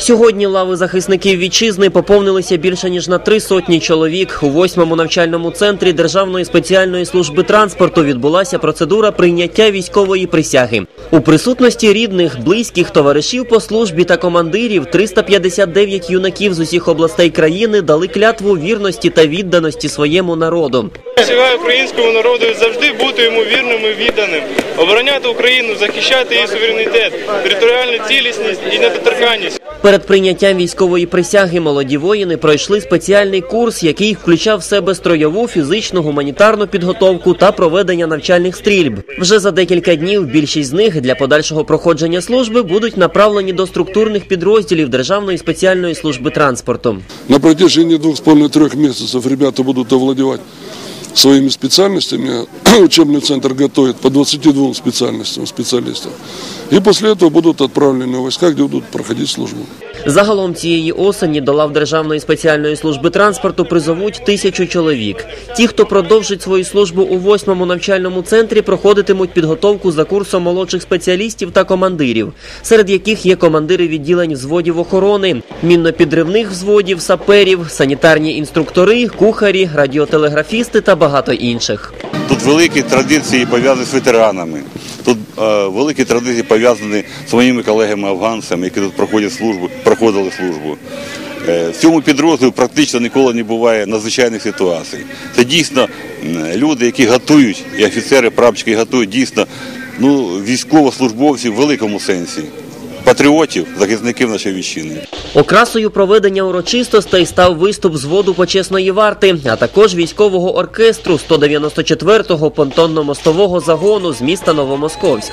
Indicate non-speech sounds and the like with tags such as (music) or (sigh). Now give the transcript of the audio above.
Сьогодні лави захисників вітчизни поповнилися більше ніж на три сотні чоловік. У восьмому навчальному центрі Державної спеціальної служби транспорту відбулася процедура прийняття військової присяги. У присутності рідних, близьких, товаришів по службі та командирів 359 юнаків з усіх областей країни дали клятву вірності та відданості своєму народу. Присягаю українському народу завжди бути йому вірним і відданим, обороняти Україну, захищати її суверенітет, територіальну цілісність і недоторканність. Перед прийняттям військової присяги молоді воїни пройшли спеціальний курс, який включав в себе строєву, фізичну, гуманітарну підготовку та проведення навчальних стрільб. Вже за декілька днів більшість з них для подальшого проходження служби будуть направлені до структурних підрозділів Державної спеціальної служби транспорту. На протяжении двух с половиной-трех месяцев ребята будут овладевать своими специальностями. (clears throat) Учебный центр готовит по 22 специальностям специалистов. И после этого будут отправлены в войска, где будут проходить службу. Загалом цієї осені до лав Державної спеціальної служби транспорту призовуть тисячу чоловік. Ті, хто продовжить свою службу у восьмому навчальному центрі, проходитимуть підготовку за курсом молодших спеціалістів та командирів, серед яких є командири відділень взводів охорони, мінно-підривних взводів, саперів, санітарні інструктори, кухарі, радіотелеграфісти та багато інших. Тут великі традиції пов'язані з ветеранами. Тут е, великі традиції пов'язані з моїми колегами-афганцями, які тут проходять службу, проходили службу. Е, в цьому підрозділі практично ніколи не буває надзвичайних ситуацій. Це дійсно люди, які готують, і офіцери, прапчики готують дійсно ну, військовослужбовців в великому сенсі, патріотів, захисників нашої віщини. Окрасою проведення урочистостей став виступ з воду почесної варти, а також військового оркестру 194-го понтонно-мостового загону з міста Новомосковськ.